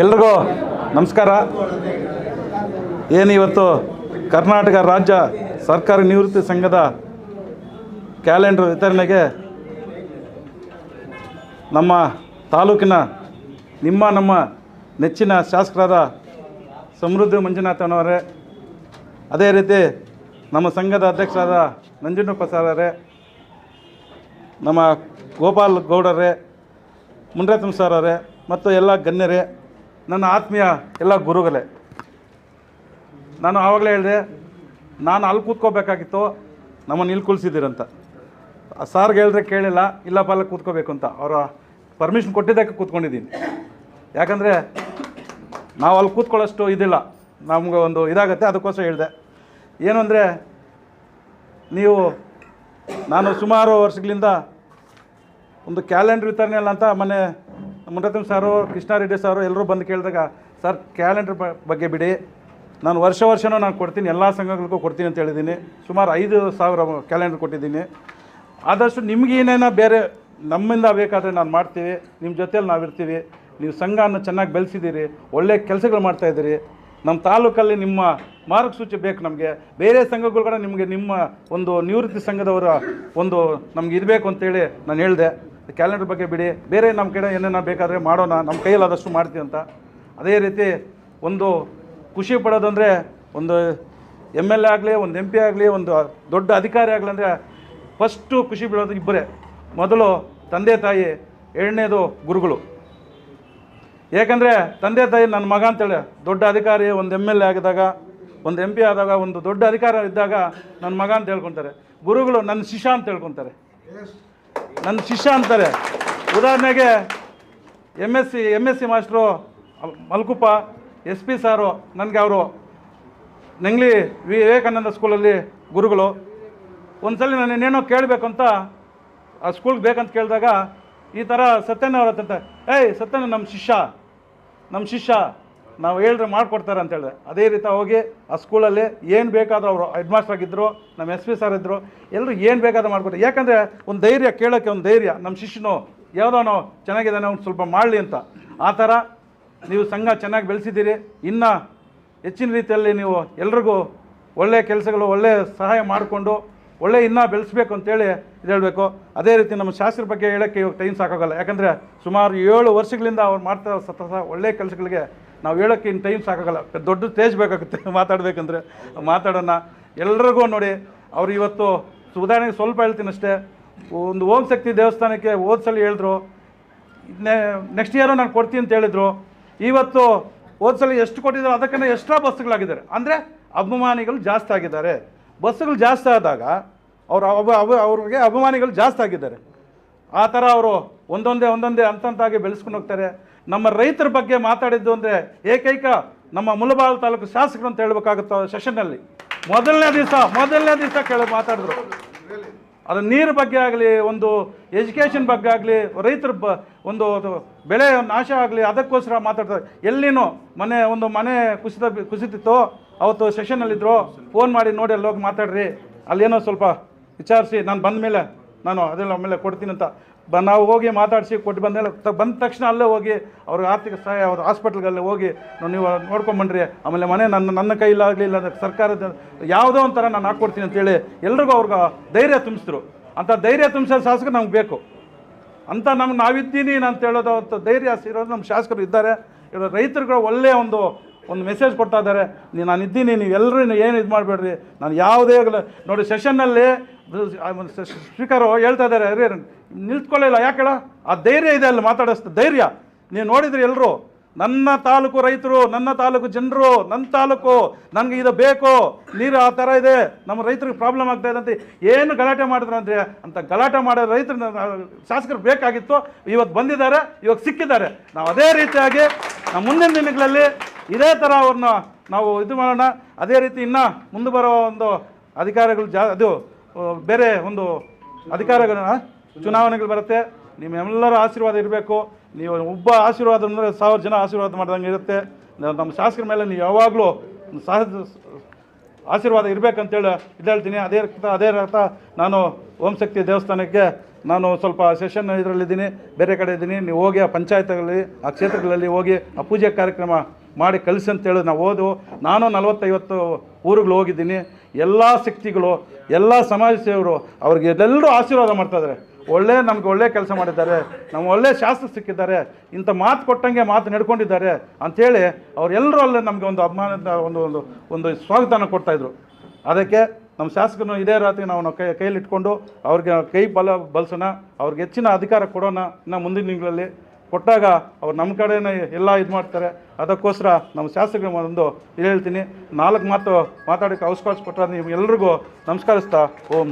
ಎಲ್ರಿಗೂ ನಮಸ್ಕಾರ. ಏನು ಇವತ್ತು ಕರ್ನಾಟಕ ರಾಜ್ಯ ಸರ್ಕಾರಿ ನಿವೃತ್ತಿ ಸಂಘದ ಕ್ಯಾಲೆಂಡರ್ ವಿತರಣೆಗೆ ನಮ್ಮ ತಾಲೂಕಿನ ನಿಮ್ಮ ನಮ್ಮ ನೆಚ್ಚಿನ ಶಾಸಕರಾದ ಸಮೃದ್ಧಿ ಮಂಜುನಾಥನವರೇ ಅದೇ ರೀತಿ ನಮ್ಮ ಸಂಘದ ಅಧ್ಯಕ್ಷರಾದ ನಂಜುಂಡಪ್ಪ ನಮ್ಮ ಗೋಪಾಲ್ ಗೌಡರೇ, ಮುನ್ರತ್ನ ಸರ್ ಅವರೇ ಮತ್ತು ಎಲ್ಲ ಗಣ್ಯರೇ, ನನ್ನ ಆತ್ಮೀಯ ಎಲ್ಲ ಗುರುಗಳೇ. ನಾನು ಆವಾಗಲೇ ಹೇಳಿದೆ, ನಾನು ಅಲ್ಲಿ ಕೂತ್ಕೋಬೇಕಾಗಿತ್ತು, ನಮ್ಮನ್ನು ಇಲ್ಲಿ ಕುಲ್ಸಿದ್ದೀರಂತ ಸಾರ್ಗೆ ಹೇಳಿದ್ರೆ ಕೇಳಿಲ್ಲ, ಇಲ್ಲ ಬಲ್ಲ ಕೂತ್ಕೋಬೇಕು ಅಂತ. ಅವರ ಪರ್ಮಿಷನ್ ಕೊಟ್ಟಿದ್ದಕ್ಕೆ ಕೂತ್ಕೊಂಡಿದ್ದೀನಿ. ಯಾಕಂದರೆ ನಾವು ಅಲ್ಲಿ ಕೂತ್ಕೊಳ್ಳೋಷ್ಟು ಇದಿಲ್ಲ. ನಮ್ಗೆ ಒಂದು ಇದಾಗುತ್ತೆ, ಅದಕ್ಕೋಸ್ಕರ ಹೇಳಿದೆ. ಏನು ಅಂದರೆ, ನೀವು, ನಾನು ಸುಮಾರು ವರ್ಷಗಳಿಂದ ಒಂದು ಕ್ಯಾಲೆಂಡರ್ ವಿತರಣೆ ಅಲ್ಲ ಅಂತ ಮೊನ್ನೆ ಮುರತ್ನ ಸಾರು ಕೃಷ್ಣಾರೆಡ್ಡಿ ಸಾರು ಎಲ್ಲರೂ ಬಂದು ಕೇಳಿದಾಗ, ಸರ್, ಕ್ಯಾಲೆಂಡರ್ ಬಗ್ಗೆ ಬಿಡಿ. ನಾನು ವರ್ಷ ವರ್ಷನೂ ನಾನು ಕೊಡ್ತೀನಿ, ಎಲ್ಲ ಸಂಘಗಳಿಗೂ ಕೊಡ್ತೀನಿ ಅಂತ ಹೇಳಿದ್ದೀನಿ. ಸುಮಾರು ಐದು ಸಾವಿರ ಕ್ಯಾಲೆಂಡರ್ ಕೊಟ್ಟಿದ್ದೀನಿ. ಆದಷ್ಟು ನಿಮಗೇನೇನೋ ಬೇರೆ ನಮ್ಮಿಂದ ಬೇಕಾದರೆ ನಾನು ಮಾಡ್ತೀವಿ. ನಿಮ್ಮ ಜೊತೇಲಿ ನಾವಿರ್ತೀವಿ. ನೀವು ಸಂಘನ ಚೆನ್ನಾಗಿ ಬೆಳೆಸಿದ್ದೀರಿ. ಒಳ್ಳೆಯ ಕೆಲಸಗಳು ಮಾಡ್ತಾಯಿದ್ದೀರಿ ನಮ್ಮ ತಾಲೂಕಲ್ಲಿ ನಿಮ್ಮ ಮಾರ್ಗಸೂಚಿ ಬೇಕು ನಮಗೆ. ಬೇರೆ ಸಂಘಗಳು ಕೂಡ ನಿಮಗೆ ನಿಮ್ಮ ಒಂದು ನಿವೃತ್ತಿ ಸಂಘದವರ ಒಂದು ನಮ್ಗೆ ಇರಬೇಕು ಅಂತೇಳಿ ನಾನು ಹೇಳಿದೆ. ಕ್ಯಾಲೆಂಡರ್ ಬಗ್ಗೆ ಬಿಡಿ. ಬೇರೆ ನಮ್ಮ ಕಡೆ ಏನೇನೋ ಬೇಕಾದರೆ ಮಾಡೋಣ. ನಮ್ಮ ಕೈಯಲ್ಲಾದಷ್ಟು ಮಾಡ್ತೀವಿ ಅಂತ. ಅದೇ ರೀತಿ ಒಂದು ಖುಷಿ ಪಡೋದಂದರೆ ಒಂದು ಎಂ ಎಲ್ ಎ ಆಗಲಿ, ಒಂದು ಎಂ ಪಿ ಆಗಲಿ, ಒಂದು ದೊಡ್ಡ ಅಧಿಕಾರಿ ಆಗಲಿ ಅಂದರೆ ಫಸ್ಟು ಖುಷಿ ಬಿಡೋದು ಇಬ್ಬರೇ. ಮೊದಲು ತಂದೆ ತಾಯಿ, ಎರಡನೇದು ಗುರುಗಳು. ಏಕೆಂದರೆ ತಂದೆ ತಾಯಿ ನನ್ನ ಮಗ ಅಂತೇಳಿ ದೊಡ್ಡ ಅಧಿಕಾರಿ, ಒಂದು ಎಂ ಎಲ್ ಎ ಆಗಿದಾಗ ಒಂದು ಎಂ ಪಿ ಆದಾಗ, ಒಂದು ದೊಡ್ಡ ಅಧಿಕಾರ ಇದ್ದಾಗ ನನ್ನ ಮಗ ಅಂತ ಹೇಳ್ಕೊತಾರೆ. ಗುರುಗಳು ನನ್ನ ಶಿಷ್ಯ ಅಂತ ಹೇಳ್ಕೊತಾರೆ. ನನ್ನ ಶಿಷ್ಯ ಅಂತಾರೆ. ಉದಾಹರಣೆಗೆ M S C M S C master Malkuppa S P ಸಾರು, ನನಗೆ ಅವರು ನಂಗ್ಲಿ ವಿವೇಕಾನಂದ ಸ್ಕೂಲಲ್ಲಿ ಗುರುಗಳು. ಒಂದ್ಸಲ ನಾನು ಇನ್ನೇನೋ ಕೇಳಬೇಕು ಅಂತ ಆ ಸ್ಕೂಲ್ಗೆ ಬೇಕಂತ ಕೇಳಿದಾಗ ಈ ಥರ ಸತ್ಯನ ಅವ್ರ ಹತ್ರ ಏಯ್ ಸತ್ಯನ ನಮ್ಮ ಶಿಷ್ಯ ನಮ್ಮ ಶಿಷ್ಯ. ನಾವು ಹೇಳಿದ್ರೆ ಮಾಡಿಕೊಡ್ತಾರೆ ಅಂತ ಅದೇ ರೀತಿ ಹೋಗಿ ಆ ಸ್ಕೂಲಲ್ಲಿ ಏನು ಬೇಕಾದರೂ ಅವರು ಹೆಡ್ ಮಾಸ್ಟರ್ ಆಗಿದ್ದರು ನಮ್ಮ ಎಸ್ ಪಿ ಸರ್ ಇದ್ದರು ಎಲ್ಲರೂ ಏನು ಬೇಕಾದರೂ ಮಾಡಿಕೊಡ್ತಾರೆ. ಯಾಕಂದರೆ ಒಂದು ಧೈರ್ಯ ಕೇಳೋಕ್ಕೆ ಒಂದು ಧೈರ್ಯ. ನಮ್ಮ ಶಿಷ್ಯನು ಯಾವುದೋ ಚೆನ್ನಾಗಿದ್ದಾನೆ, ಅವ್ನು ಸ್ವಲ್ಪ ಮಾಡಲಿ ಅಂತ. ಆ ಥರ ನೀವು ಸಂಘ ಚೆನ್ನಾಗಿ ಬೆಳೆಸಿದ್ದೀರಿ. ಇನ್ನು ಹೆಚ್ಚಿನ ರೀತಿಯಲ್ಲಿ ನೀವು ಎಲ್ರಿಗೂ ಒಳ್ಳೆಯ ಕೆಲಸಗಳು ಒಳ್ಳೆಯ ಸಹಾಯ ಮಾಡಿಕೊಂಡು, ಒಳ್ಳೆ ಇನ್ನೂ ಬೆಳೆಸ್ಬೇಕು ಅಂತೇಳಿ ಇದು ಹೇಳಬೇಕು. ಅದೇ ರೀತಿ ನಮ್ಮ ಶಾಸ್ತ್ರ ಬಗ್ಗೆ ಹೇಳೋಕ್ಕೆ ಇವಾಗ ಟೈಮ್ ಸಾಕಾಗಲ್ಲ. ಯಾಕಂದರೆ ಸುಮಾರು ಏಳು ವರ್ಷಗಳಿಂದ ಅವ್ರು ಮಾಡ್ತಾ ಸತತ ಒಳ್ಳೆಯ ಕೆಲಸಗಳಿಗೆ ನಾವು ಹೇಳೋಕ್ಕೆ ಇನ್ನು ಟೈಮ್ ಸಾಕಾಗಲ್ಲ. ದೊಡ್ಡ ಸ್ಟೇಜ್ ಬೇಕಾಗುತ್ತೆ. ಮಾತಾಡಬೇಕಂದ್ರೆ. ಮಾತಾಡೋಣ. ಎಲ್ರಿಗೂ ನೋಡಿ, ಅವರು ಇವತ್ತು ಉದಾಹರಣೆಗೆ ಸ್ವಲ್ಪ ಹೇಳ್ತೀನಿ ಅಷ್ಟೇ. ಒಂದು ಓಂ ಶಕ್ತಿ ದೇವಸ್ಥಾನಕ್ಕೆ ಓದ್ಸಲಿ ಹೇಳಿದ್ರು. ಹೇಳಿದ್ರು ನೆಕ್ಸ್ಟ್ ಇಯರು ನಾನು ಕೊಡ್ತೀನಿ ಅಂತ ಹೇಳಿದರು. ಇವತ್ತು ಓದ್ಸಲಿ ಎಷ್ಟು ಕೊಟ್ಟಿದ್ರು ಅದಕ್ಕಿಂತ ಎಕ್ಸ್ಟ್ರಾ ಬಸ್ಸುಗಳಾಗಿದ್ದಾರೆ. ಅಂದರೆ ಅಭಿಮಾನಿಗಳು ಜಾಸ್ತಿ ಆಗಿದ್ದಾರೆ. ಬಸ್ಸುಗಳು ಜಾಸ್ತಿ ಆದಾಗ ಅವರು ಅವ ಅವ, ಅವ್ರಿಗೆ ಅಭಿಮಾನಿಗಳು ಜಾಸ್ತಿ ಆಗಿದ್ದಾರೆ. ಆ ಥರ ಅವರು ಒಂದೊಂದೇ ಒಂದೊಂದೇ ಹಂತಂತಾಗಿ ಬೆಳೆಸ್ಕೊಂಡು ಹೋಗ್ತಾರೆ. ನಮ್ಮ ರೈತರ ಬಗ್ಗೆ ಮಾತಾಡಿದ್ದು ಅಂದರೆ ಏಕೈಕ ನಮ್ಮ ಮುಲಬಾಲ್ ತಾಲೂಕು ಶಾಸಕರು ಅಂತ ಹೇಳಬೇಕಾಗುತ್ತೆ ಸೆಷನ್ನಲ್ಲಿ. ಮೊದಲನೇ ದಿವಸ ಮೊದಲನೇ ದಿವಸ ಕೇಳಿ ಮಾತಾಡಿದ್ರು. ಅದು ನೀರು ಬಗ್ಗೆ ಆಗಲಿ, ಒಂದು ಎಜುಕೇಷನ್ ಬಗ್ಗೆ ಆಗಲಿ, ರೈತರ ಬ, ಒಂದು ಬೆಳೆ ನಾಶ ಆಗಲಿ, ಅದಕ್ಕೋಸ್ಕರ ಮಾತಾಡ್ತಾರೆ. ಎಲ್ಲಿನೂ ಮನೆ, ಒಂದು ಮನೆ ಕುಸಿತ ಕುಸಿತಿತ್ತು, ಅವತ್ತು ಸೆಷನ್ನಲ್ಲಿದ್ದರು ಫೋನ್ ಮಾಡಿ ನೋಡಿ ಅಲ್ಲಿ ಹೋಗಿ ಮಾತಾಡ್ರಿ. ಅಲ್ಲೇನೋ ಸ್ವಲ್ಪ ವಿಚಾರಿಸಿ, ನಾನು ಬಂದ ಮೇಲೆ ನಾನು ಅದೆಲ್ಲ ಆಮೇಲೆ ಕೊಡ್ತೀನಿ ಅಂತ. ಬ, ನಾವು ಹೋಗಿ ಮಾತಾಡಿಸಿ ಕೊಟ್ಟು ಬಂದಮೇಲೆ ಬಂದ ತಕ್ಷಣ ಅಲ್ಲೇ ಹೋಗಿ ಅವ್ರಿಗೆ ಆರ್ಥಿಕ ಸಹಾಯ, ಅವ್ರ ಹಾಸ್ಪಿಟ್ಲ್ಗಲ್ಲೇ ಹೋಗಿ ನಾವು ನೋಡ್ಕೊಂಬನ್ರಿ ಆಮೇಲೆ ಮನೆ ನನ್ನ ನನ್ನ ಕೈಲಾಗಲಿಲ್ಲ ಸರ್ಕಾರದ ಯಾವುದೋ ಒಂಥರ ನಾನು ಹಾಕ್ಕೊಡ್ತೀನಿ ಅಂತೇಳಿ ಎಲ್ರಿಗೂ ಅವ್ರಿಗೆ ಧೈರ್ಯ ತುಂಬಿಸಿದ್ರು. ಅಂಥ ಧೈರ್ಯ ತುಂಬಿಸೋ ಶಾಸಕ ನಮ್ಗೆ ಬೇಕು. ಅಂತ ನಮ್ಗೆ ನಾವಿದ್ದೀನಿ ಅಂತ ಹೇಳೋದು ಅಂತ ಧೈರ್ಯ ಇರೋದು ನಮ್ಮ ಶಾಸಕರು ಇದ್ದಾರೆ. ರೈತರುಗಳು ಒಳ್ಳೆಯ ಒಂದು ಒಂದು ಮೆಸೇಜ್ ಕೊಡ್ತಾ ಇದ್ದಾರೆ. ನೀ ನಾನು ಇದ್ದೀನಿ, ನೀವು ಎಲ್ಲರೂ ಏನು ಇದು ಮಾಡಬೇಡ್ರಿ. ನಾನು ಯಾವುದೇ ನೋಡಿ ಸೆಷನ್ನಲ್ಲಿ ಸ್ಪೀಕರು ಹೇಳ್ತಾ ಇದ್ದಾರೆ. ಅರೇ ನಿಲ್ತ್ಕೊಳ್ಳಿಲ್ಲ ಯಾಕೆ ಆ ಧೈರ್ಯ ಇದೆ ಅಲ್ಲಿ ಮಾತಾಡೋಷ್ಟು. ಧೈರ್ಯ. ನೀವು ನೋಡಿದ್ರಿ ಎಲ್ಲರೂ ನನ್ನ ತಾಲೂಕು ರೈತರು, ನನ್ನ ತಾಲೂಕು ಜನರು ನನ್ನ ತಾಲೂಕು, ನನಗೆ ಇದು ಬೇಕು. ನೀರು ಆ ಥರ ಇದೆ. ನಮ್ಮ ರೈತರಿಗೆ ಪ್ರಾಬ್ಲಮ್ ಆಗ್ತಾ ಇದೆ ಅಂತ ಏನು ಗಲಾಟೆ ಮಾಡಿದ್ರು ಅಂದರೆ, ಅಂತ ಗಲಾಟೆ ಮಾಡೋ ರೈತರು ಶಾಸಕರು ಬೇಕಾಗಿತ್ತು. ಇವತ್ತು ಬಂದಿದ್ದಾರೆ, ಇವಾಗ ಸಿಕ್ಕಿದ್ದಾರೆ. ನಾವು ಅದೇ ರೀತಿಯಾಗಿ, ನಮ್ಮ ಮುಂದಿನ ದಿನಗಳಲ್ಲಿ ಇದೇ ಥರ ಅವ್ರನ್ನ ನಾವು ಇದು ಮಾಡೋಣ. ಅದೇ ರೀತಿ ಇನ್ನು ಮುಂದೆ ಬರೋ ಒಂದು ಅಧಿಕಾರಗಳು ಜಾ ಅದು ಬೇರೆ ಒಂದು ಅಧಿಕಾರಗಳ ಚುನಾವಣೆಗಳು ಬರುತ್ತೆ. ನಿಮ್ಮೆಲ್ಲರ ಆಶೀರ್ವಾದ ಇರಬೇಕು. ನೀವು ಒಬ್ಬ ಆಶೀರ್ವಾದ ಅಂದರೆ ಸಾವಿರ ಜನ ಆಶೀರ್ವಾದ ಮಾಡ್ದಂಗೆ ಇರುತ್ತೆ. ನಮ್ಮ ಶಾಸಕರ ಮೇಲೆ ನೀವು ಯಾವಾಗಲೂ ಸಹ ಆಶೀರ್ವಾದ ಇರಬೇಕಂತೇಳಿ ಇದು ಹೇಳ್ತೀನಿ ಅದೇ ಅದೇ ರಕ್ತ ನಾನು ಓಂ ಶಕ್ತಿ ದೇವಸ್ಥಾನಕ್ಕೆ ನಾನು ಸ್ವಲ್ಪ ಸೆಷನ್ ಇದರಲ್ಲಿದ್ದೀನಿ. ಬೇರೆ ಕಡೆ ಇದ್ದೀನಿ. ನೀವು ಹೋಗಿ ಆ ಪಂಚಾಯತ್ಗಳಲ್ಲಿ, ಆ ಕ್ಷೇತ್ರಗಳಲ್ಲಿ ಹೋಗಿ ಆ ಪೂಜೆ ಕಾರ್ಯಕ್ರಮ ಮಾಡಿ ಕಲಿಸಿ ಅಂತ ಹೇಳಿ ನಾವು ಓದು. ನಾನು ನಲವತ್ತೈವತ್ತು ಊರುಗಳು ಹೋಗಿದ್ದೀನಿ. ಎಲ್ಲ ಶಕ್ತಿಗಳು ಎಲ್ಲ ಸಮಾಜ ಸೇವರು ಅವ್ರಿಗೆ ಎಲ್ಲರೂ ಆಶೀರ್ವಾದ ಮಾಡ್ತಾಯಿದ್ದಾರೆ ಒಳ್ಳೆ ನಮ್ಗೆ ಒಳ್ಳೆ ಕೆಲಸ ಮಾಡಿದ್ದಾರೆ. ನಮ್ಗೆ ಒಳ್ಳೆ ಶಾಸ್ತ್ರ ಸಿಕ್ಕಿದ್ದಾರೆ. ಇಂಥ ಮಾತು ಕೊಟ್ಟಂಗೆ ಮಾತು ನಡ್ಕೊಂಡಿದ್ದಾರೆ ಅಂಥೇಳಿ ಅವರೆಲ್ಲರೂ ಅಲ್ಲೇ ನಮಗೆ ಒಂದು ಅಭಿಮಾನದ ಒಂದು ಒಂದು ಒಂದು ಸ್ವಾಗತನ ಕೊಡ್ತಾಯಿದ್ರು ಅದಕ್ಕೆ ನಮ್ಮ ಶಾಸಕರು ಇದೇ ರಾತ್ರಿ ನಾವು ಕೈ ಇಟ್ಕೊಂಡು ಅವ್ರಿಗೆ ಕೈ ಬಲ, ಬಲಸೋಣ. ಅವ್ರಿಗೆ ಹೆಚ್ಚಿನ ಅಧಿಕಾರ ಕೊಡೋಣ ಇನ್ನು ಮುಂದಿನ ತಿಂಗಳಲ್ಲಿ ಕೊಟ್ಟಾಗ ಅವ್ರು ನಮ್ಮ ಕಡೆನೇ ಎಲ್ಲ ಇದು ಮಾಡ್ತಾರೆ. ಅದಕ್ಕೋಸ್ಕರ ನಮ್ಮ ಶಾಸಕರು ಒಂದು ಇದು ಹೇಳ್ತೀನಿ, ನಾಲ್ಕು ಮಾತು ಮಾತಾಡೋಕ್ಕೆ ಅವಕಾಶ ಕೊಟ್ಟರೆ ನೀವು ಎಲ್ರಿಗೂ ನಮಸ್ಕರಿಸ್ತಾ, ಓಂ